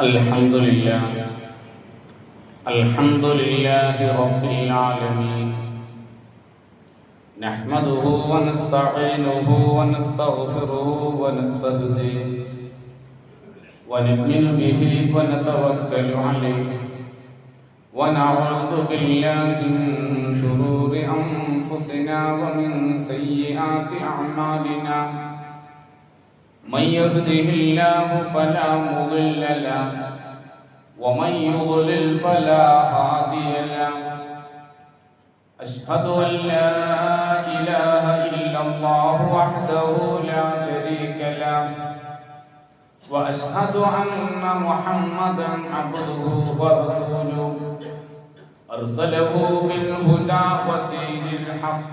الحمد لله الحمد لله رب العالمين. نحمده ونستعينه ونستغفره ونستهديه. ونؤمن به ونتوكل عليه. ونعوذ بالله من شرور أنفسنا ومن سيئات أعمالنا. من يهده الله فلا مضل له ومن يضلل فلا هادي له. أشهد أن لا إله إلا الله وحده لا شريك له وأشهد أن محمدا عبده ورسوله. أرسله بالهدى ودين الحق.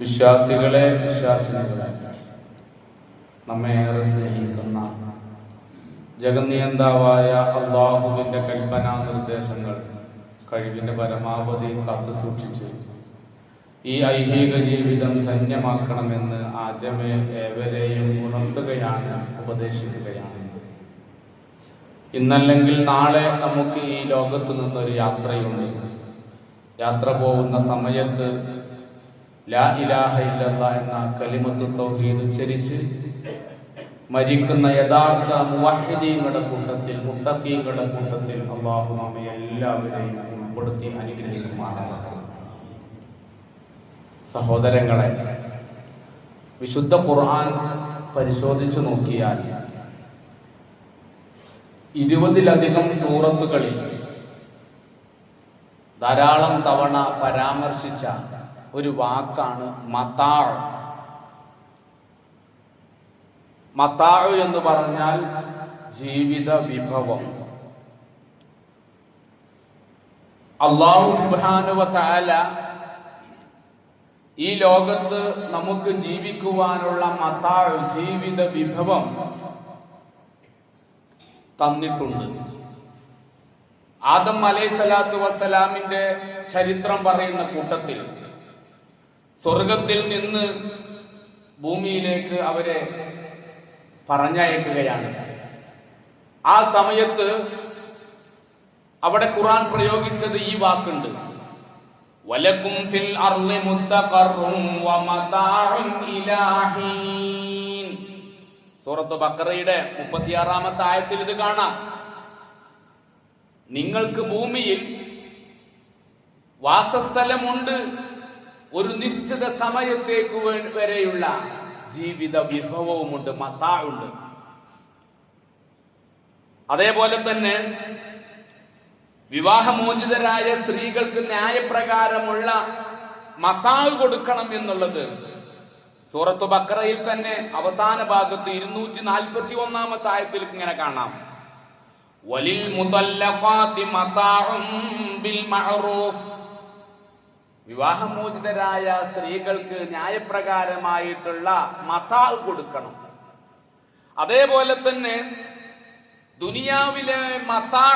വിശ്വാസികളെ വിശ്വാസിനികളെ നമ്മെ ഏറെ സ്നേഹിക്കുന്ന ജഗന്നിയന്താവായ അള്ളാഹുവിന്റെ കൽപ്പനാ നിർദ്ദേശങ്ങൾ കഴിവിന്റെ പരമാവധി കാത്തു സൂക്ഷിച്ച് ഈ ഐഹിക ജീവിതം ധന്യമാക്കണമെന്ന് ആദ്യമേ ഏവരെയും ഉണർത്തുകയാണ് ഉപദേശിക്കുകയാണ്. ഇന്നല്ലെങ്കിൽ നാളെ നമുക്ക് ഈ ലോകത്തു നിന്നൊരു യാത്രയുണ്ട്. യാത്ര പോകുന്ന സമയത്ത് ലാ ഇലാഹ എന്ന കലിമത്ത് മരിക്കുന്ന യഥാർത്ഥ മുവാഹിദീങ്ങളുടെ കൂട്ടത്തിൽ മുത്തക്കീങ്ങളുടെ കൂട്ടത്തിൽ അള്ളാഹു നമ്മെ എല്ലാവരെയും ഉൾപ്പെടുത്തി അനുഗ്രഹിക്കുമാറാണ് സഹോദരങ്ങളെ വിശുദ്ധ ഖുർആൻ പരിശോധിച്ചു നോക്കിയാൽ ഇരുപതിലധികം സൂറത്തുകളിൽ ധാരാളം തവണ പരാമർശിച്ച ഒരു വാക്കാണ് മതാഴ്. മതാഴ് എന്ന് പറഞ്ഞാൽ ജീവിത വിഭവം. അള്ളാഹു സുബാനുവ താല ഈ ലോകത്ത് നമുക്ക് ജീവിക്കുവാനുള്ള മതാഴ് ജീവിത വിഭവം തന്നിട്ടുണ്ട്. ആദം അലൈഹി സ്വലാത്തു വസ്സലാമിന്റെ ചരിത്രം പറയുന്ന കൂട്ടത്തിൽ സ്വർഗത്തിൽ നിന്ന് ഭൂമിയിലേക്ക് അവരെ പറഞ്ഞയക്കുകയാണ്. ആ സമയത്ത് അവിടെ ഖുറാൻ പ്രയോഗിച്ചത് ഈ വാക്കുണ്ട്. വലക്കും ഫിൽ അർളി സൂറത്ത് ബക്കറയുടെ മുപ്പത്തിയാറാമത്തെ ആയത്തിൽ ഇത് കാണാം. നിങ്ങൾക്ക് ഭൂമിയിൽ വാസസ്ഥലമുണ്ട് ഒരു നിശ്ചിത സമയത്തേക്ക് വരെയുള്ള ജീവിത വിഭവവുമുണ്ട് മത്താവുണ്ട്. അതേപോലെ തന്നെ വിവാഹമോചിതരായ സ്ത്രീകൾക്ക് ന്യായപ്രകാരമുള്ള മത്താവ് കൊടുക്കണം എന്നുള്ളത് സൂറത്ത് ബക്കറയിൽ തന്നെ അവസാന ഭാഗത്ത് ഇരുന്നൂറ്റി നാൽപ്പത്തി ഒന്നാമത്തെ ആയത്തിൽ ഇങ്ങനെ കാണാം. വലിൽ മുതല്ല ബിൽ വിവാഹമോചിതരായ സ്ത്രീകൾക്ക് ന്യായപ്രകാരമായിട്ടുള്ള മതാവ് കൊടുക്കണം. അതേപോലെ തന്നെ ദുനിയാവിലെ മതാ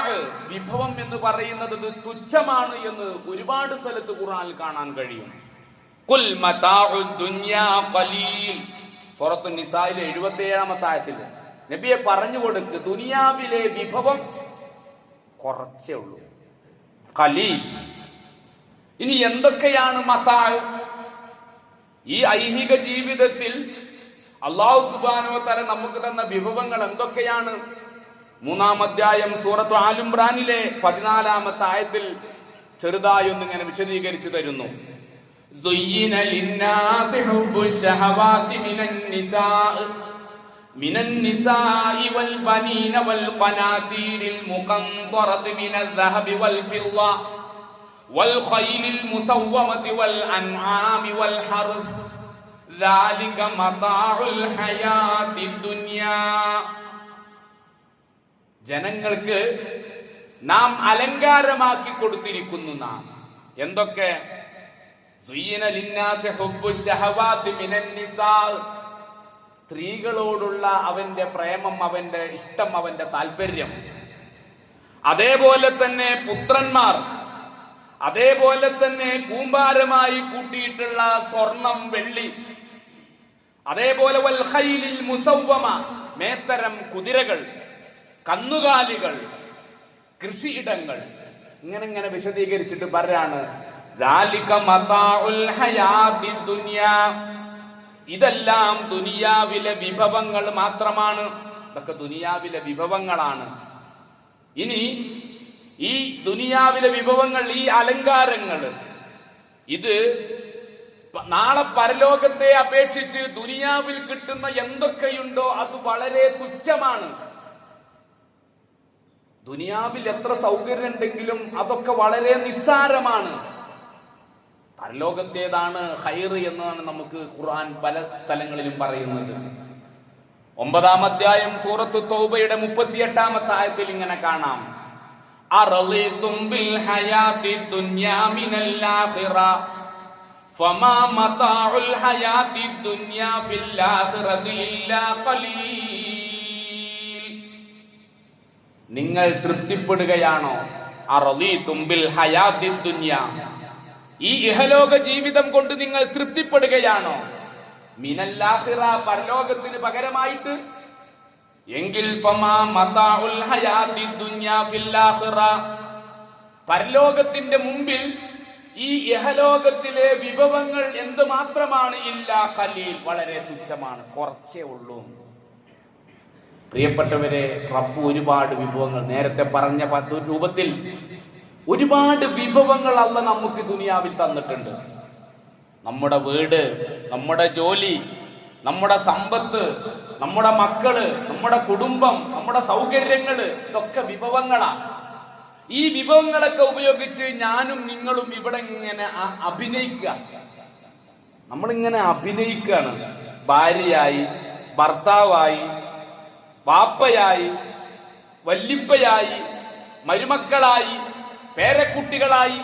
വിഭവം എന്ന് പറയുന്നത് തുച്ഛമാണ് എന്ന് ഒരുപാട് സ്ഥലത്ത് ഖുർആനിൽ കാണാൻ കഴിയും. കുൽ സൂറത്തു നിസായിലെ എഴുപത്തി ഏഴാമത്തെ ആയത്തിൽ നബിയെ പറഞ്ഞു കൊടുക്ക് ദുനിയാവിലെ വിഭവം കുറച്ചേ ഉള്ളൂ. ഖലീൽ. ഇനി എന്തൊക്കെയാണ് മതാ ഈ ഐഹിക ജീവിതത്തിൽ അള്ളാഹു സുബാനോ തല നമുക്ക് തന്ന വിഭവങ്ങൾ എന്തൊക്കെയാണ് മൂന്നാം അധ്യായം സൂറത്ത് ആലുംബ്രാനിലെ പതിനാലാമത്തെ ആയത്തിൽ ചെറുതായി ഒന്നിങ്ങനെ വിശദീകരിച്ചു തരുന്നു زين للناس حب الشهوات من النساء من النساء والبنين والقناطير المقنطرة من الذهب والفضة والخيل المسومة والأنعام والحرث ذلك متاع الحياة الدنيا ജനങ്ങൾക്ക് നാം അലങ്കാരമാക്കി കൊടുത്തിരിക്കുന്നു നാം എന്തൊക്കെ സുയ്യിന ലിന്നാസി ഹുബ്ബു ശഹവാത്തി മിനൻ നിസാ. സ്ത്രീകളോടുള്ള അവന്റെ പ്രേമം അവന്റെ ഇഷ്ടം അവന്റെ താല്പര്യം അതേപോലെ തന്നെ പുത്രന്മാർ അതേപോലെ തന്നെ കൂമ്പാരമായി കൂട്ടിയിട്ടുള്ള സ്വർണം വെള്ളി. അതേപോലെ വൽഹൈലിൽ മുസൗവമ മേത്തരം കുതിരകൾ കന്നുകാലികൾ കൃഷിയിടങ്ങൾ. ഇങ്ങനെ ഇങ്ങനെ വിശദീകരിച്ചിട്ട് പറയാണ്. ഇതെല്ലാം ദുനിയാവിലെ വിഭവങ്ങൾ മാത്രമാണ്. ഇതൊക്കെ ദുനിയാവിലെ വിഭവങ്ങളാണ്. ഇനി ഈ ദുനിയാവിലെ വിഭവങ്ങൾ ഈ അലങ്കാരങ്ങൾ ഇത് നാളെ പരലോകത്തെ അപേക്ഷിച്ച് ദുനിയാവിൽ കിട്ടുന്ന എന്തൊക്കെയുണ്ടോ അത് വളരെ തുച്ഛമാണ്. ദുനിയാവിൽ എത്ര സൗകര്യം ഉണ്ടെങ്കിലും അതൊക്കെ വളരെ നിസ്സാരമാണ്. പരലോകത്തേതാണ് ഹൈർ എന്നാണ് നമുക്ക് ഖുർആൻ പല സ്ഥലങ്ങളിലും പറയുന്നത്. ഒമ്പതാം അധ്യായം സൂറത്ത് തൗബയുടെ മുപ്പത്തിയെട്ടാമത്തെ ആയത്തിൽ ഇങ്ങനെ കാണാം. ബിൽ ഹയാത്തി ദുനിയാ മിനൽ ആഖിറ ഫമാ മതാഉൽ ഹയാത്തി ദുനിയാ ഫിൽ ആഖിറതി ഇല്ലാ ഖലീൽ നിങ്ങൾ തൃപ്തിപ്പെടുകയാണോ? അറളീതും ബിൽ ഹയാത്തി ദുനിയാ ഈ ഇഹലോക ജീവിതം കൊണ്ട് നിങ്ങൾ തൃപ്തിപ്പെടുകയാണോ? മിനല്ലാഹിറ പരലോകത്തിന് പകരമായിട്ട് എങ്കിൽ പരലോകത്തിന്റെ മുമ്പിൽ ഈ യഹലോകത്തിലെ വിഭവങ്ങൾ എന്തുമാത്രമാണ്? ഇല്ല കലീൽ വളരെ തുച്ഛമാണ്. കുറച്ചേ ഉള്ളൂ. പ്രിയപ്പെട്ടവരെ റബ്ബ് ഒരുപാട് വിഭവങ്ങൾ നേരത്തെ പറഞ്ഞ രൂപത്തിൽ ഒരുപാട് വിഭവങ്ങൾ അല്ല നമുക്ക് ദുനിയാവിൽ തന്നിട്ടുണ്ട്. നമ്മുടെ വീട് നമ്മുടെ ജോലി നമ്മുടെ സമ്പത്ത് നമ്മുടെ മക്കൾ നമ്മുടെ കുടുംബം നമ്മുടെ സൗകര്യങ്ങൾ ഇതൊക്കെ വിഭവങ്ങളാണ് ഈ വിഭവങ്ങളൊക്കെ ഉപയോഗിച്ച് ഞാനും നിങ്ങളും ഇവിടെ ഇങ്ങനെ അഭിനയിക്കുക. നമ്മളിങ്ങനെ അഭിനയിക്കുകയാണ്. ഭാര്യയായി ഭർത്താവായി വാപ്പയായി വല്ലിപ്പയായി മരുമക്കളായി പേരക്കുട്ടികളായി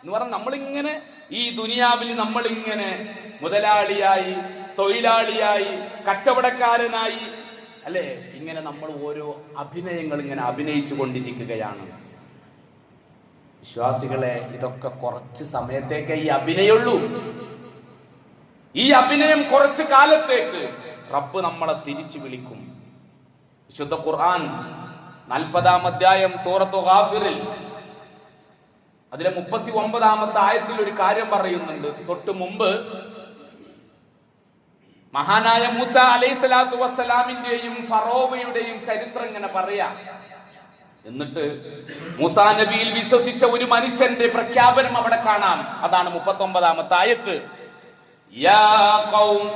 എന്ന് പറഞ്ഞാൽ നമ്മളിങ്ങനെ ഈ ദുനിയാവിൽ നമ്മളിങ്ങനെ മുതലാളിയായി തൊഴിലാളിയായി കച്ചവടക്കാരനായി. അല്ലേ? ഇങ്ങനെ നമ്മൾ ഓരോ അഭിനയങ്ങൾ ഇങ്ങനെ അഭിനയിച്ചു കൊണ്ടിരിക്കുകയാണ്. വിശ്വാസികളെ ഇതൊക്കെ കുറച്ച് സമയത്തേക്ക് ഈ അഭിനയുള്ളൂ. ഈ അഭിനയം കുറച്ച് കാലത്തേക്ക് റബ്ബ് നമ്മളെ തിരിച്ചു വിളിക്കും. വിശുദ്ധ ഖുർആൻ നാൽപ്പതാം അധ്യായം സൂറത്തു ഗാഫിറിൽ അതിലെ മുപ്പത്തി ഒമ്പതാമത്തെ ആയത്തിൽ ഒരു കാര്യം പറയുന്നുണ്ട്. തൊട്ട് മുമ്പ് മഹാനായ മൂസ അലൈഹി സ്വലാത്തു വസ്സലാമിന്റെയും ഫറോവയുടെയും ചരിത്രം ഇങ്ങനെ പറയാം എന്നിട്ട് മൂസാ നബിയിൽ വിശ്വസിച്ച ഒരു മനുഷ്യന്റെ പ്രഖ്യാപനം അവിടെ കാണാം അതാണ് മുപ്പത്തി ഒമ്പതാമത്തെ ആയത്ത് يا قوم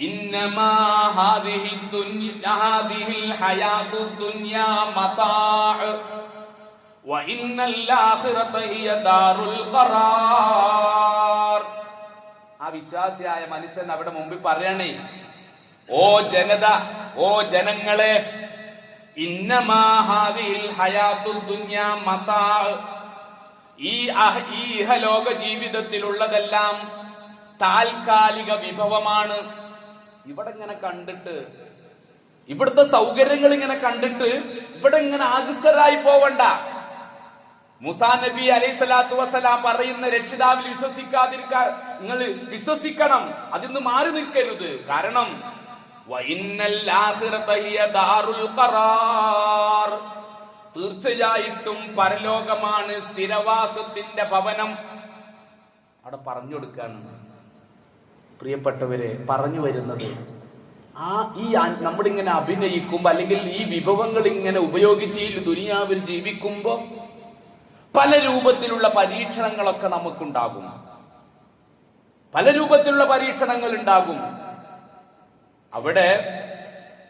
إنما هذه الدنيا هذه الحياة الدنيا متاع وإن الآخرة هي دار القرار ആ വിശ്വാസിയായ മനുഷ്യൻ അവിടെ മുമ്പിൽ പറയണേ ഓ ജനത ഓ ജനങ്ങളെ ഈ ജീവിതത്തിലുള്ളതെല്ലാം താൽക്കാലിക വിഭവമാണ്. ഇവിടെ ഇങ്ങനെ കണ്ടിട്ട് ഇവിടുത്തെ സൗകര്യങ്ങൾ ഇങ്ങനെ കണ്ടിട്ട് ഇവിടെ ഇങ്ങനെ ആകൃഷ്ടരായി പോവണ്ട. മുസാ നബി അലൈഹി സ്വലാത്തു വസ്സലാം പറയുന്ന രക്ഷിതാവിൽ വിശ്വസിക്കാതിരിക്കാൻ നിങ്ങൾ വിശ്വസിക്കണം. അതിന്ന് മാറി നിൽക്കരുത്. കാരണം. തീർച്ചയായിട്ടും പരലോകമാണ് സ്ഥിരവാസത്തിന്റെ ഭവനം. അവിടെ പറഞ്ഞു കൊടുക്കാണ്. പ്രിയപ്പെട്ടവരെ പറഞ്ഞു വരുന്നത് ആ ഈ നമ്മളിങ്ങനെ അഭിനയിക്കുമ്പോ അല്ലെങ്കിൽ ഈ വിഭവങ്ങൾ ഇങ്ങനെ ഉപയോഗിച്ച് ഈ ദുനിയാവിൽ ജീവിക്കുമ്പോ പല രൂപത്തിലുള്ള പരീക്ഷണങ്ങളൊക്കെ നമുക്കുണ്ടാകും. പല രൂപത്തിലുള്ള പരീക്ഷണങ്ങൾ ഉണ്ടാകും അവിടെ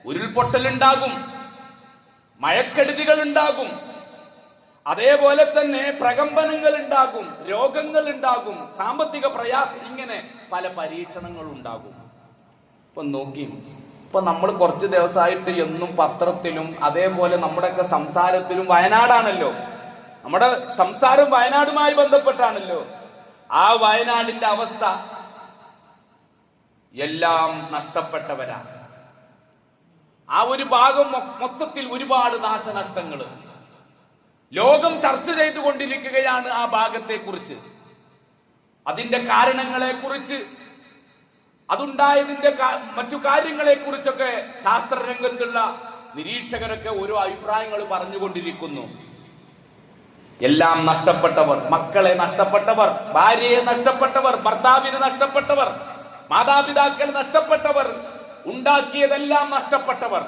ഉരുൾപൊട്ടൽ ഉണ്ടാകും മഴക്കെടുതികൾ ഉണ്ടാകും അതേപോലെ തന്നെ പ്രകമ്പനങ്ങൾ ഉണ്ടാകും രോഗങ്ങൾ ഉണ്ടാകും സാമ്പത്തിക പ്രയാസം ഇങ്ങനെ പല പരീക്ഷണങ്ങൾ ഉണ്ടാകും ഇപ്പൊ നോക്കി. ഇപ്പൊ നമ്മൾ കുറച്ച് ദിവസമായിട്ട് എന്നും പത്രത്തിലും അതേപോലെ നമ്മുടെയൊക്കെ സംസാരത്തിലും വയനാടാണല്ലോ. നമ്മുടെ സംസാരം വയനാടുമായി ബന്ധപ്പെട്ടാണല്ലോ. ആ വയനാടിന്റെ അവസ്ഥ എല്ലാം നഷ്ടപ്പെട്ടവരാണ് ആ ഒരു ഭാഗം മൊത്തത്തിൽ ഒരുപാട് നാശനഷ്ടങ്ങൾ ലോകം ചർച്ച ചെയ്തുകൊണ്ടിരിക്കുകയാണ് ആ ഭാഗത്തെ കുറിച്ച് അതിന്റെ കാരണങ്ങളെ കുറിച്ച് അതുണ്ടായതിന്റെ മറ്റു കാര്യങ്ങളെ കുറിച്ചൊക്കെ ശാസ്ത്രരംഗത്തുള്ള നിരീക്ഷകരൊക്കെ ഓരോ അഭിപ്രായങ്ങൾ പറഞ്ഞുകൊണ്ടിരിക്കുന്നു. എല്ലാം നഷ്ടപ്പെട്ടവർ മക്കളെ നഷ്ടപ്പെട്ടവർ ഭാര്യയെ നഷ്ടപ്പെട്ടവർ ഭർത്താവിനെ നഷ്ടപ്പെട്ടവർ മാതാപിതാക്കൾ നഷ്ടപ്പെട്ടവർ ഉണ്ടാക്കിയതെല്ലാം നഷ്ടപ്പെട്ടവർ.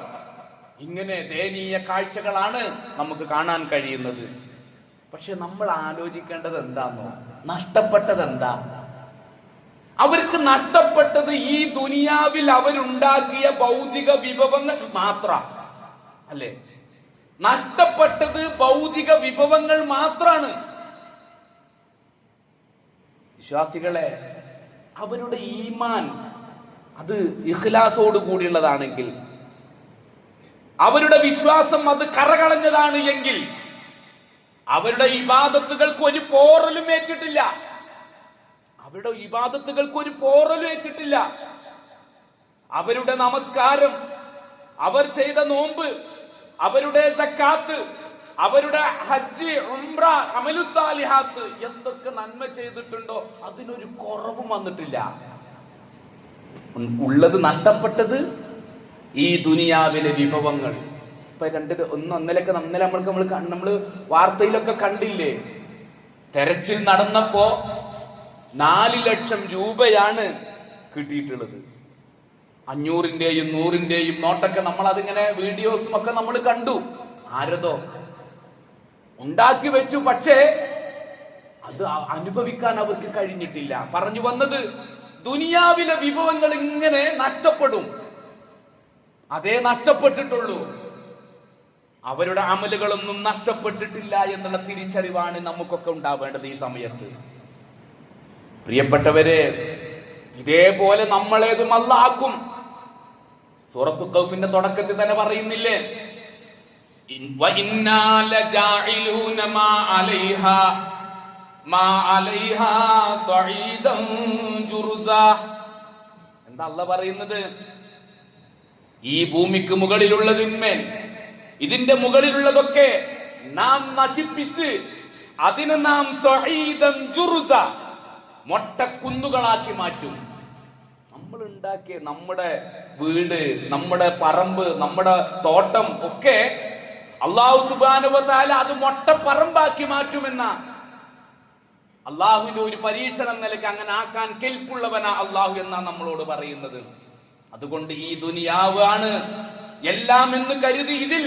ഇങ്ങനെ ദയനീയ കാഴ്ചകളാണ് നമുക്ക് കാണാൻ കഴിയുന്നത്. പക്ഷെ നമ്മൾ ആലോചിക്കേണ്ടത് എന്താന്നോ? നഷ്ടപ്പെട്ടത് എന്താ? അവർക്ക് നഷ്ടപ്പെട്ടത് ഈ ദുനിയാവിൽ അവരുണ്ടാക്കിയ ഭൗതിക വിഭവങ്ങൾ മാത്രം. അല്ലേ? നഷ്ടപ്പെട്ടത് ഭൗതിക വിഭവങ്ങൾ മാത്രാണ്. വിശ്വാസികളെ അവരുടെ ഈമാൻ അത് ഇഖ്ലാസോട് കൂടിയുള്ളതാണെങ്കിൽ അവരുടെ വിശ്വാസം അത് കറകളഞ്ഞതാണ് എങ്കിൽ അവരുടെ ഇബാദത്തുകൾക്ക് ഒരു പോറലും ഏറ്റിട്ടില്ല. അവരുടെ ഇബാദത്തുകൾക്ക് ഒരു പോറലും ഏറ്റിട്ടില്ല. അവരുടെ നമസ്കാരം അവർ ചെയ്ത നോമ്പ് അവരുടെ സക്കാത്ത് അവരുടെ ഹജ്ജ് ഉംറ അമലു അമലുസാലിഹാത്ത് എന്തൊക്കെ നന്മ ചെയ്തിട്ടുണ്ടോ അതിനൊരു കുറവും വന്നിട്ടില്ല. ഉള്ളത് നഷ്ടപ്പെട്ടത് ഈ ദുനിയാവിലെ വിഭവങ്ങൾ. ഇപ്പൊ രണ്ട് ഒന്ന് ഒന്നിലൊക്കെ ഇന്നലെ നമ്മൾക്ക് നമ്മൾ നമ്മൾ വാർത്തയിലൊക്കെ കണ്ടില്ലേ? തെരച്ചിൽ നടന്നപ്പോ നാല് ലക്ഷം രൂപയാണ് കിട്ടിയിട്ടുള്ളത്. അഞ്ഞൂറിന്റെയും നൂറിന്റെയും നോട്ടൊക്കെ നമ്മൾ അതിങ്ങനെ വീഡിയോസും ഒക്കെ നമ്മൾ കണ്ടു. ആരതോ? ഉണ്ടാക്കി വെച്ചു പക്ഷേ അത് അനുഭവിക്കാൻ അവർക്ക് കഴിഞ്ഞിട്ടില്ല. പറഞ്ഞു വന്നത് ദുനിയാവിലെ വിഭവങ്ങൾ ഇങ്ങനെ നഷ്ടപ്പെടും. അതേ നഷ്ടപ്പെട്ടിട്ടുള്ളൂ. അവരുടെ അമലുകളൊന്നും നഷ്ടപ്പെട്ടിട്ടില്ല എന്നുള്ള തിരിച്ചറിവാണ് നമുക്കൊക്കെ ഉണ്ടാവേണ്ടത് ഈ സമയത്ത്. പ്രിയപ്പെട്ടവരെ ഇതേപോലെ നമ്മളേതും അല്ലാക്കും സൂറത്തു കൗഫിന്റെ തുടക്കത്തിൽ തന്നെ പറയുന്നില്ലേ? എന്താ പറയുന്നത്? ഈ ഭൂമിക്ക് മുകളിലുള്ളതിന്മേൽ ഇതിന്റെ മുകളിലുള്ളതൊക്കെ നാം നശിപ്പിച്ച് അതിന് നാം മൊട്ടക്കുന്നുകളാക്കി മാറ്റും. നമ്മൾ ഉണ്ടാക്കിയ നമ്മുടെ വീട് നമ്മുടെ പറമ്പ് നമ്മുടെ തോട്ടം ഒക്കെ അള്ളാഹു സുബാനുപത്താല അത് മൊട്ട പറമ്പാക്കി മാറ്റുമെന്ന. അള്ളാഹുവിന്റെ ഒരു പരീക്ഷണം നിലയ്ക്ക് അങ്ങനെ ആക്കാൻ കെൽപ്പുള്ളവനാ അള്ളാഹു എന്നാ നമ്മളോട് പറയുന്നത്. അതുകൊണ്ട് ഈ ദുനിയാവ് ആണ് എല്ലാം എന്ന് കരുതി ഇതിൽ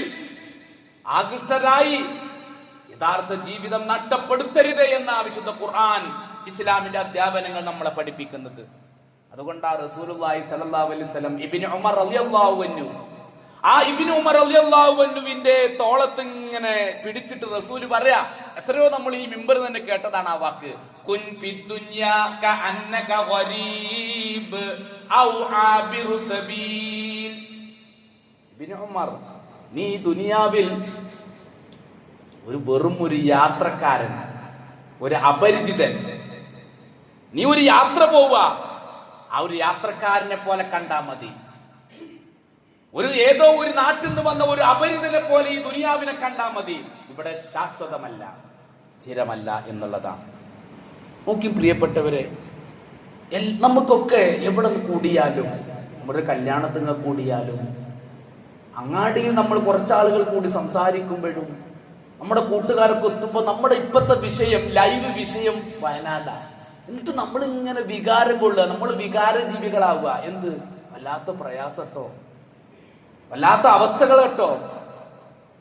ആകൃഷ്ടരായി യഥാർത്ഥ ജീവിതം നഷ്ടപ്പെടുത്തരുത് എന്ന വിശുദ്ധ ഖുർആൻ ഇസ്ലാമിന്റെ അധ്യാപനങ്ങൾ നമ്മളെ പഠിപ്പിക്കുന്നത്. അതുകൊണ്ടാ റസൂലുള്ളാഹി സ്വല്ലല്ലാഹു അലൈഹി വസല്ലം ഇബ്നു ഉമർ റളിയല്ലാഹു അൻഹു. ആ ഇബിന് ഉമർ അള്ളാഹുവിന്റെ തോളത്ത് ഇങ്ങനെ പിടിച്ചിട്ട് റസൂൽ പറയാ എത്രയോ നമ്മൾ ഈ മിമ്പർ തന്നെ കേട്ടതാണ് ആ വാക്ക്. കുൻ ഫിദ്ദുന്യാ കഅന്നക ഗരീബ് ഔ ആബിറു സബീൽ. ഇബ്നു ഉമർ നീ ദുനിയാവിൽ ഒരു വെറും ഒരു യാത്രക്കാരൻ ഒരു അപരിചിതൻ. നീ ഒരു യാത്ര പോവുക ആ ഒരു യാത്രക്കാരനെ പോലെ കണ്ടാ മതി. ഒരു ഏതോ ഒരു നാട്ടിൽ നിന്ന് വന്ന ഒരു അപരിതനെ പോലെ ഈ ദുനിയാവിനെ കണ്ടാ മതി. ഇവിടെ ശാശ്വതമല്ല സ്ഥിരമല്ല എന്നുള്ളതാണ്. നോക്കി പ്രിയപ്പെട്ടവരെ നമുക്കൊക്കെ എവിടെ കൂടിയാലും നമ്മുടെ കല്യാണത്തിന് കൂടിയാലും അങ്ങാടിയിൽ നമ്മൾ കുറച്ചാളുകൾ കൂടി സംസാരിക്കുമ്പോഴും നമ്മുടെ കൂട്ടുകാരൊക്കെ എത്തുമ്പോൾ നമ്മുടെ ഇപ്പോഴത്തെ വിഷയം ലൈവ് വിഷയം വയനാടാണ്. എന്നിട്ട് നമ്മൾ ഇങ്ങനെ വികാരം കൊള്ളുക നമ്മൾ വികാര ജീവികളാവുക എന്ത്? വല്ലാത്ത പ്രയാസട്ടോ വല്ലാത്ത അവസ്ഥകൾ കേട്ടോ.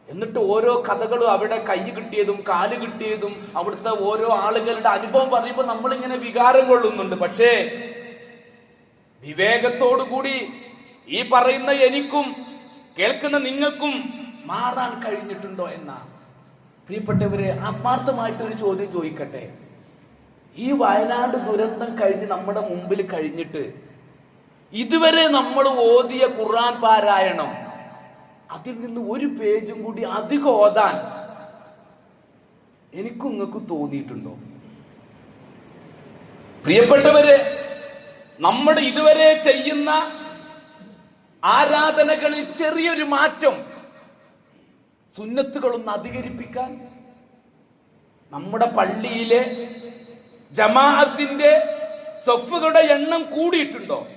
എന്നിട്ട് ഓരോ കഥകളും അവിടെ കൈ കിട്ടിയതും കാൽ കിട്ടിയതും അവിടുത്തെ ഓരോ ആളുകളുടെ അനുഭവം പറയുമ്പോൾ നമ്മളിങ്ങനെ വികാരം കൊള്ളുന്നുണ്ട്. പക്ഷേ വിവേകത്തോടു കൂടി ഈ പറയുന്ന എനിക്കും കേൾക്കുന്ന നിങ്ങൾക്കും മാറാൻ കഴിഞ്ഞിട്ടുണ്ടോ എന്ന? പ്രിയപ്പെട്ടവരെ ആത്മാർത്ഥമായിട്ട് ഒരു ചോദ്യം ചോദിക്കട്ടെ. ഈ വയനാട് ദുരന്തം കഴിഞ്ഞ് നമ്മുടെ മുമ്പിൽ കഴിഞ്ഞിട്ട് ഇതുവരെ നമ്മൾ ഓതിയ ഖുർആൻ പാരായണം. അതിൽ നിന്ന് ഒരു പേജും കൂടി അധികം ഓതാൻ എനിക്കും നിങ്ങൾക്ക് തോന്നിയിട്ടുണ്ടോ? പ്രിയപ്പെട്ടവരെ നമ്മുടെ ഇതുവരെ ചെയ്യുന്ന ആരാധനകളിൽ ചെറിയൊരു മാറ്റം. സുന്നത്തുകളൊന്ന് അധികരിപ്പിക്കാൻ നമ്മുടെ പള്ളിയിലെ ജമാഅത്തിന്റെ സൊഫുകളുടെ എണ്ണം കൂടിയിട്ടുണ്ടോ?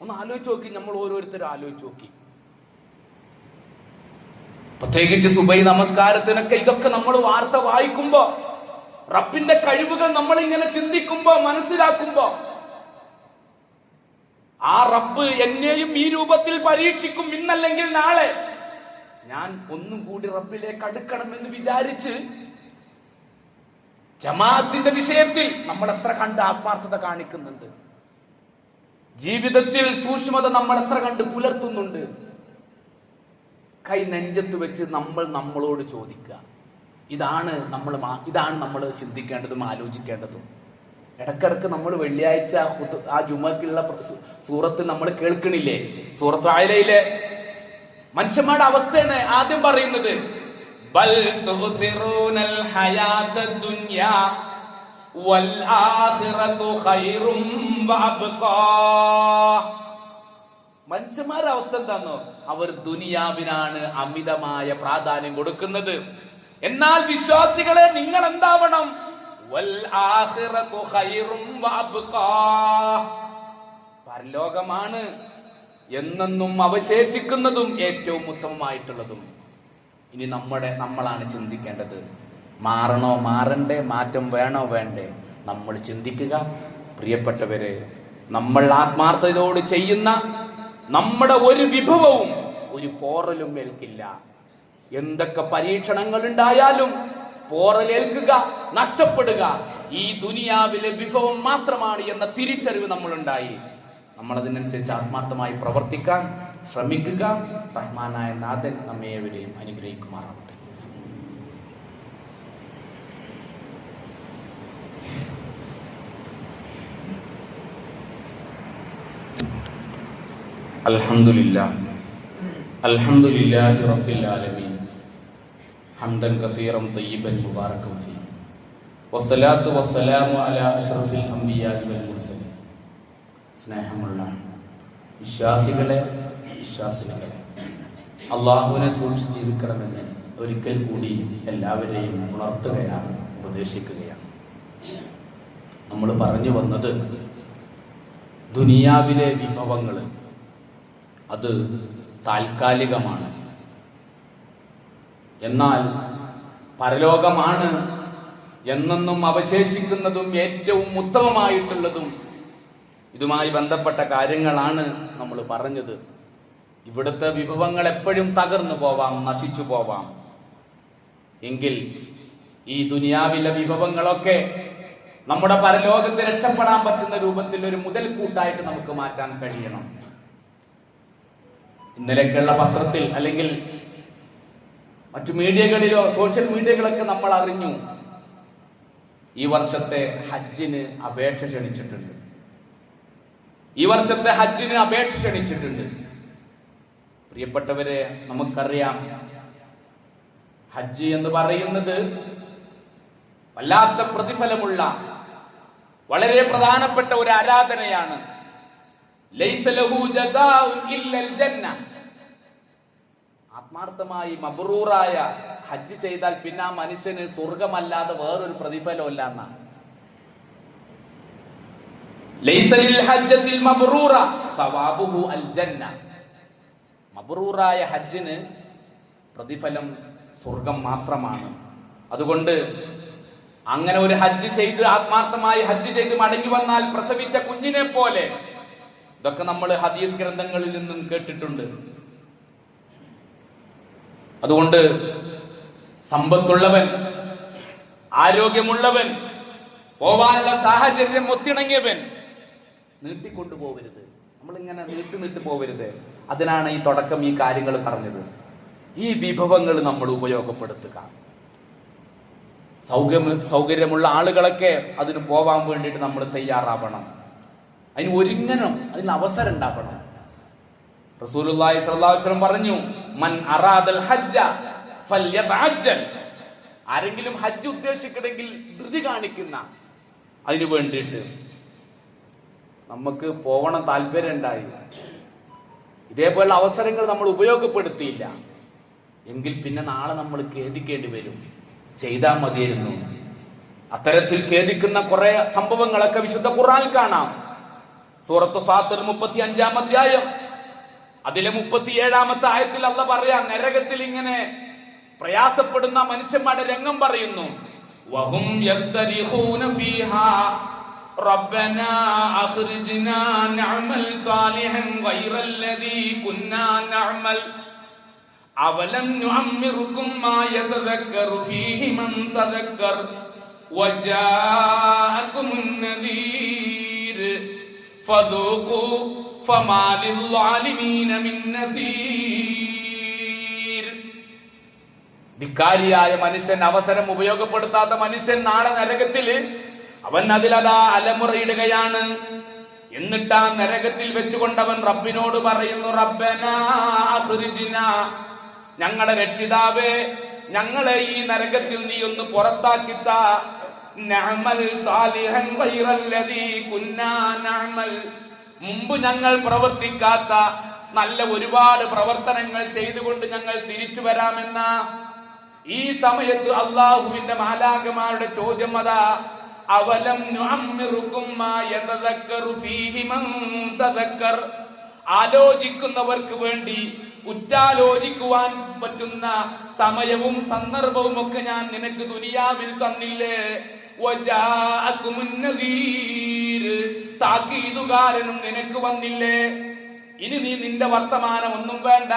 ഒന്ന് ആലോചിച്ച് നോക്കി നമ്മൾ ഓരോരുത്തരും ആലോചിച്ച് നോക്കി. പ്രത്യേകിച്ച് സുബൈ നമസ്കാരത്തിനൊക്കെ ഇതൊക്കെ നമ്മൾ വാർത്ത വായിക്കുമ്പോ റബ്ബിന്റെ കഴിവുകൾ നമ്മൾ ഇങ്ങനെ ചിന്തിക്കുമ്പോ മനസ്സിലാക്കുമ്പോ ആ റബ്ബ് എന്നെയും ഈ രൂപത്തിൽ പരീക്ഷിക്കും ഇന്നല്ലെങ്കിൽ നാളെ. ഞാൻ ഒന്നും കൂടി റബ്ബിലേക്ക് അടുക്കണമെന്ന് വിചാരിച്ച് ജമാഅത്തിന്റെ വിഷയത്തിൽ നമ്മൾ എത്ര കണ്ട് ആത്മാർത്ഥത കാണിക്കുന്നുണ്ട്? ജീവിതത്തിൽ സൂക്ഷ്മത നമ്മൾ എത്ര കണ്ട് പുലർത്തുന്നുണ്ട്? കൈ നെഞ്ചത്ത് വെച്ച് നമ്മൾ നമ്മളോട് ചോദിക്കുക. ഇതാണ് നമ്മൾ ഇതാണ് നമ്മൾ ചിന്തിക്കേണ്ടതും ആലോചിക്കേണ്ടതും. ഇടക്കിടക്ക് നമ്മൾ വെള്ളിയാഴ്ച ആ ജുമക്കുള്ള സൂറത്ത് നമ്മൾ കേൾക്കണില്ലേ? സൂറത്ത് ആയിരയിലെ മനുഷ്യന്മാരുടെ അവസ്ഥയാണ് ആദ്യം പറയുന്നത്. ബൽ തുസിറൂനൽ ഹയാത്തദ് ദുനിയാ മനുഷ്യന്മാരുടെ അവസ്ഥ എന്താണോ അവർ ദുനിയാവിനാണ് അമിതമായ പ്രാധാന്യം കൊടുക്കുന്നത്. എന്നാൽ വിശ്വാസികളെ നിങ്ങൾ എന്താവണം. പരലോകമാണ് എന്നെന്നും അവശേഷിക്കുന്നതും ഏറ്റവും ഉത്തമമായിട്ടുള്ളതും. ഇനി നമ്മുടെ നമ്മളാണ് ചിന്തിക്കേണ്ടത്. മാറണോ മാറണ്ടേ? മാറ്റം വേണോ വേണ്ടേ? നമ്മൾ ചിന്തിക്കുക. പ്രിയപ്പെട്ടവരെ നമ്മൾ ആത്മാർത്ഥതയോട് ചെയ്യുന്ന നമ്മുടെ ഒരു വിഭവവും ഒരു പോറലും ഏൽക്കില്ല. എന്തൊക്കെ പരീക്ഷണങ്ങൾ ഉണ്ടായാലും പോറലേൽക്കുക നഷ്ടപ്പെടുക. ഈ ദുനിയാവിലെ വിഭവം മാത്രമാണ് എന്ന തിരിച്ചറിവ് നമ്മളുണ്ടായി. നമ്മളതിനനുസരിച്ച് ആത്മാർത്ഥമായി പ്രവർത്തിക്കാൻ ശ്രമിക്കുക റഹ്മാനായ നാഥൻ നമ്മേവരെയും അനുഗ്രഹിക്കുമാറാവട്ടെ الحمد لله الحمد لله رب العالمين حمدا كثيرا طيبا مباركا فيه والصلاة والسلام على أشرف الأنبياء والمرسلين സ്നേഹമുള്ള വിശ്വാസികളെ വിശ്വാസികളെ അള്ളാഹുവിനെ സൂക്ഷിച്ചിരിക്കണമെന്ന് ഒരിക്കൽ കൂടി എല്ലാവരെയും ഉണർത്തുകയാണ് ഉപദേശിക്കുകയാണ്. നമ്മൾ പറഞ്ഞു വന്നത് ദുനിയാവിലെ വിഭവങ്ങൾ അത് താൽക്കാലികമാണ്. എന്നാൽ പരലോകമാണ് എന്നെന്നും അവശേഷിക്കുന്നതും ഏറ്റവും ഉത്തമമായിട്ടുള്ളതും. ഇതുമായി ബന്ധപ്പെട്ട കാര്യങ്ങളാണ് നമ്മൾ പറഞ്ഞത്. ഇവിടുത്തെ വിഭവങ്ങൾ എപ്പോഴും തകർന്നു പോവാം നശിച്ചു പോവാം. എങ്കിൽ ഈ ദുനിയാവിലെ വിഭവങ്ങളൊക്കെ നമ്മുടെ പരലോകത്തെ രക്ഷപ്പെടാൻ പറ്റുന്ന രൂപത്തിൽ ഒരു മുതൽക്കൂട്ടായിട്ട് നമുക്ക് മാറ്റാൻ കഴിയണം. ഇന്നലെയൊക്കെയുള്ള പത്രത്തിൽ അല്ലെങ്കിൽ മറ്റു മീഡിയകളിലോ സോഷ്യൽ മീഡിയകളൊക്കെ നമ്മൾ അറിഞ്ഞു. ഈ വർഷത്തെ ഹജ്ജിന് അപേക്ഷ ക്ഷണിച്ചിട്ടുണ്ട്. ഈ വർഷത്തെ ഹജ്ജിന് അപേക്ഷ ക്ഷണിച്ചിട്ടുണ്ട്. പ്രിയപ്പെട്ടവരെ നമുക്കറിയാം ഹജ്ജ് എന്ന് പറയുന്നത് വല്ലാത്ത പ്രതിഫലമുള്ള വളരെ പ്രധാനപ്പെട്ട ഒരു ആരാധനയാണ്. ആത്മാർത്ഥമായി മബ്രൂറായ ഹജ്ജ് ചെയ്താൽ പിന്നെ ആ മനുഷ്യന് സ്വർഗമല്ലാതെ വേറൊരു പ്രതിഫലമല്ല എന്നാണ് ലൈസലിൽ ഹജ്ജത്തിൽ മബ്റൂറ സവാബുഹു അൽ ജന്ന. മബ്റൂറായ ഹജ്ജിന് പ്രതിഫലം സ്വർഗം മാത്രമാണ്. അതുകൊണ്ട് അങ്ങനെ ഒരു ഹജ്ജ് ചെയ്ത് ആത്മാർത്ഥമായി ഹജ്ജ് ചെയ്ത് മടങ്ങി വന്നാൽ പ്രസവിച്ച കുഞ്ഞിനെ പോലെ ഇതൊക്കെ നമ്മൾ ഹദീസ് ഗ്രന്ഥങ്ങളിൽ നിന്നും കേട്ടിട്ടുണ്ട്. അതുകൊണ്ട് സമ്പത്തുള്ളവൻ ആരോഗ്യമുള്ളവൻ പോവാനുള്ള സാഹചര്യം ഒത്തിണങ്ങിയവൻ നീട്ടിക്കൊണ്ടു പോവരുത് നമ്മളിങ്ങനെ നീട്ടി നീട്ടി പോകരുത്. അതിനാണ് ഈ തുടക്കം ഈ കാര്യങ്ങൾ പറഞ്ഞത്. ഈ വിഭവങ്ങൾ നമ്മൾ ഉപയോഗപ്പെടുത്തുക. സൗകര്യം സൗകര്യമുള്ള ആളുകളൊക്കെ അതിന് പോവാൻ വേണ്ടിയിട്ട് നമ്മൾ തയ്യാറാവണം. അതിന് ഒരുങ്ങണം അതിന് അവസരം ഉണ്ടാക്കണം റസൂലുള്ളാഹി സ്വല്ലല്ലാഹു അലൈഹി വസല്ലം പറഞ്ഞു മൻ അറാദൽ ഹജ്ജ ഫല്യതഅജ്ജൽ. ആരെങ്കിലും ഹജ്ജ് ഉദ്ദേശിക്കണമെങ്കിൽ ധൃതി കാണിക്കുന്ന അതിനു വേണ്ടിയിട്ട്. നമുക്ക് പോവണം താല്പര്യം ഉണ്ടായി ഇതേപോലുള്ള അവസരങ്ങൾ നമ്മൾ ഉപയോഗപ്പെടുത്തിയില്ല. എങ്കിൽ പിന്നെ നാളെ നമ്മൾ ഖേദിക്കേണ്ടി വരും. ചെയ്താൽ മതിയായിരുന്നു. അത്തരത്തിൽ ഖേദിക്കുന്ന കുറെ സംഭവങ്ങളൊക്കെ വിശുദ്ധ ഖുറാൻ കാണാം. സൂറത്ത് ഫാത്തിർ മുപ്പത്തി അഞ്ചാം അധ്യായം. അതിലെ മുപ്പത്തി ഏഴാമത്തെ ആയത്തിൽ അല്ല പറയാം നരകത്തിൽ ഇങ്ങനെ പ്രയാസപ്പെടുന്ന മനുഷ്യന്മാരുടെ രംഗം പറയുന്നു. വഹും ربنا أخرجنا نعمل صالحا غير الذي كنا نعمل أولم نعمركم ما يتذكر فيه من تذكر وجاءكم النذير فذوقوا فما للظالمين من نذير ധിക്കാരിയായ മനുഷ്യൻ അവസരം ഉപയോഗപ്പെടുത്താത്ത മനുഷ്യൻ നാളെ നരകത്തില് അവൻ അതിലതാ അലമുറയിടുകയാണ്. എന്നിട്ട് ആ നരകത്തിൽ വെച്ചുകൊണ്ട് അവൻ റബ്ബിനോട് പറയുന്നു റബ്ബനാ ഞങ്ങളുടെ രക്ഷിതാവേ ഞങ്ങളെ ഈ നരകത്തിൽ നീ ഒന്ന് പുറത്താക്കിത്ത. മുമ്പ് ഞങ്ങൾ പ്രവർത്തിക്കാത്ത നല്ല ഒരുപാട് പ്രവർത്തനങ്ങൾ ചെയ്തുകൊണ്ട് ഞങ്ങൾ തിരിച്ചു വരാമെന്ന. ഈ സമയത്ത് അള്ളാഹുവിന്റെ മാലാകമാരുടെ ചോദ്യം അതാ അവലം ആലോചിക്കുന്നവർക്ക് വേണ്ടി ഉറ്റാലോചിക്കുവാൻ പറ്റുന്ന സമയവും സന്ദർഭവും ഒക്കെ ഞാൻ നിനക്ക് ദുനിയാവിൽ തന്നില്ലേ. താക്കീതുകാരനും നിനക്ക് വന്നില്ലേ? ഇനി നീ നിന്റെ വർത്തമാനം ഒന്നും വേണ്ട.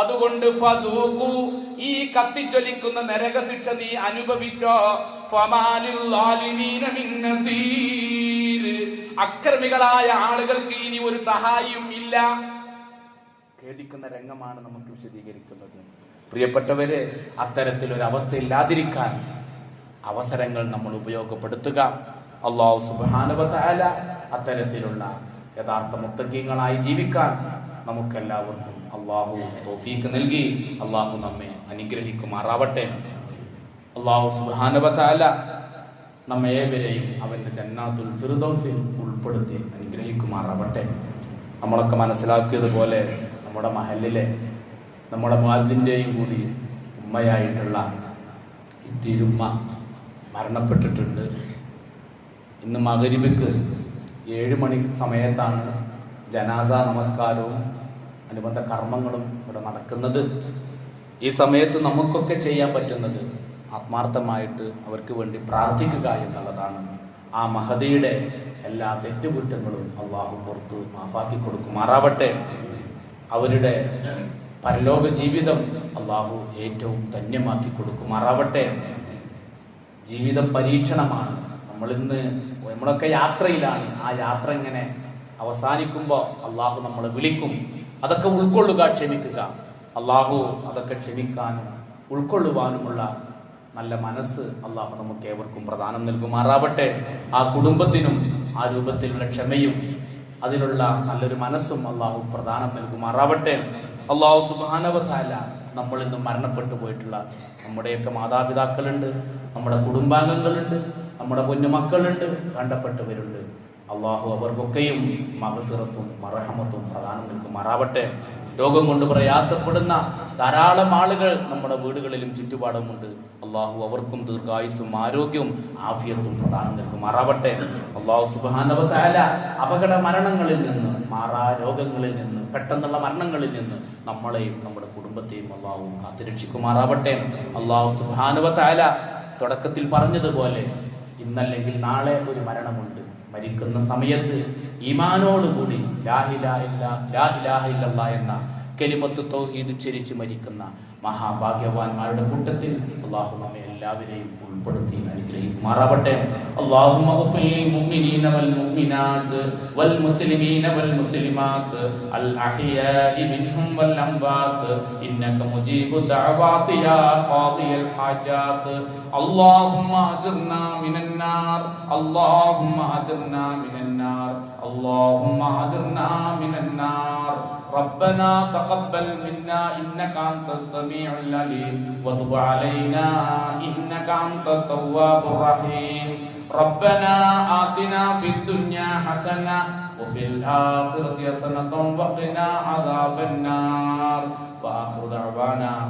അതുകൊണ്ട് ഫദൂഖു, ഈ കത്തിജ്വലിക്കുന്ന നരകശിക്ഷ നീ അനുഭവിച്ചോ. അക്രമികളായ ആളുകൾക്ക് ഇനി ഒരു സഹായിയും ഇല്ല. ഖേദിക്കുന്ന രംഗമാണ് നമുക്ക് വിശദീകരിക്കുന്നത്. പ്രിയപ്പെട്ടവരെ അവസ്ഥ ഇല്ലാതിരിക്കാൻ അവസരങ്ങൾ നമ്മൾ ഉപയോഗപ്പെടുത്തുക. അള്ളാഹു സുബാനുവല അത്തരത്തിലുള്ള യഥാർത്ഥ മുത്തക്കീങ്ങളായി ജീവിക്കാൻ നമുക്കെല്ലാവർക്കും അള്ളാഹു തോഫീക്ക് നൽകി. അള്ളാഹു നമ്മെ അനുഗ്രഹിക്കുമാറാവട്ടെ. അള്ളാഹു സുബാനുവല നമ്മെ ഏവരെയും അവന്റെ ജന്നാത്തുൽ ഫിറുദോസിൽ ഉൾപ്പെടുത്തി അനുഗ്രഹിക്കുമാറാവട്ടെ. നമ്മളൊക്കെ മനസ്സിലാക്കിയതുപോലെ നമ്മുടെ മഹലിലെ നമ്മുടെ മാതിന്റെയും കൂടി ഉമ്മയായിട്ടുള്ള തിരുമ്മ മരണപ്പെട്ടിട്ടുണ്ട്. ഇന്ന് മകരിബിക്ക് ഏഴ് മണി സമയത്താണ് ജനാസ നമസ്കാരവും അനുബന്ധ കർമ്മങ്ങളും ഇവിടെ നടക്കുന്നത്. ഈ സമയത്ത് നമുക്കൊക്കെ ചെയ്യാൻ പറ്റുന്നത് ആത്മാർത്ഥമായിട്ട് അവർക്ക് വേണ്ടി പ്രാർത്ഥിക്കുക എന്നുള്ളതാണ്. ആ മഹതിയുടെ എല്ലാ തെറ്റുകുറ്റങ്ങളും അള്ളാഹു പുറത്ത് മാഫാക്കി കൊടുക്കുമാറാവട്ടെ. അവരുടെ പരലോക ജീവിതം അള്ളാഹു ഏറ്റവും ധന്യമാക്കി കൊടുക്കുമാറാവട്ടെ. ജീവിത പരീക്ഷണമാണ്. നമ്മളിന്ന് നമ്മളൊക്കെ യാത്രയിലാണ്. ആ യാത്ര ഇങ്ങനെ അവസാനിക്കുമ്പോൾ അള്ളാഹു നമ്മളെ വിളിക്കും. അതൊക്കെ ഉൾക്കൊള്ളുക ക്ഷമിക്കുക. അള്ളാഹു അതൊക്കെ ക്ഷമിക്കാനും ഉൾക്കൊള്ളുവാനുമുള്ള നല്ല മനസ്സ് അള്ളാഹു നമുക്ക് ഏവർക്കും പ്രധാനം നൽകുമാറാവട്ടെ. ആ കുടുംബത്തിനും ആ രൂപത്തിലുള്ള ക്ഷമയും അതിലുള്ള നല്ലൊരു മനസ്സും അള്ളാഹു പ്രധാനം നൽകുമാറാവട്ടെ. അള്ളാഹു സുബാനവതാല നമ്മൾ ഇന്ന് മരണപ്പെട്ടു പോയിട്ടുള്ള നമ്മുടെയൊക്കെ മാതാപിതാക്കളുണ്ട് നമ്മുടെ കുടുംബാംഗങ്ങളുണ്ട് നമ്മുടെ കുഞ്ഞുമക്കളുണ്ട് വേണ്ടപ്പെട്ടവരുണ്ട്. അള്ളാഹു അവർക്കൊക്കെയും മകഫിറത്തും മറഹമത്തും പ്രധാനം നിൽക്കുമാറാവട്ടെ രോഗം കൊണ്ട് പ്രയാസപ്പെടുന്ന ധാരാളം ആളുകൾ നമ്മുടെ വീടുകളിലും ചുറ്റുപാടുമുണ്ട് അള്ളാഹു അവർക്കും ദീർഘായുസും ആരോഗ്യവും ആഫിയത്തും പ്രധാനം നൽകുമാറാവട്ടെ അള്ളാഹു സുബാനവതാല അപകട മരണങ്ങളിൽ നിന്ന് മാറാ രോഗങ്ങളിൽ നിന്ന് പെട്ടെന്നുള്ള മരണങ്ങളിൽ നിന്ന് നമ്മളെയും നമ്മുടെ കുടുംബത്തെയും അള്ളാഹു കാത്തുരക്ഷിക്കുമാറാവട്ടെ. അള്ളാഹു സുബാനുവതാല തുടക്കത്തിൽ പറഞ്ഞതുപോലെ ഇന്നല്ലെങ്കിൽ നാളെ ഒരു മരണമുണ്ട്. മരിക്കുന്ന സമയത്ത് ഈമാനോടുകൂടി ലാഹിലാഹില്ല ലാഹിലാഹില്ല എന്ന കെലിമത്ത് തൗഹീദ് ഉച്ചരിച്ച് മരിക്കുന്ന മഹാഭാഗ്യവാന്മാരുടെ കൂട്ടത്തിൽ അള്ളാഹു നമ്മെ എല്ലാവരെയും ഉൾപ്പെടുത്തി അനുഗ്രഹിക്കുമാറാവട്ടെ اللهم اغفر للمؤمنين والمؤمنات والمسلمين والمسلمات الأحياء منهم والأموات إنك مجيب الدعوات يا قاضي الحاجات اللهم أجرنا من النار اللهم أجرنا من النار اللهم أجرنا من النار ربنا تقبل منا إنك أنت السميع العليم وتب علينا إنك أنت التواب الرحيم ربنا آتنا في الدنيا حسنة وفي الآخرة حسنة وقنا عذاب النار وآخر دعوانا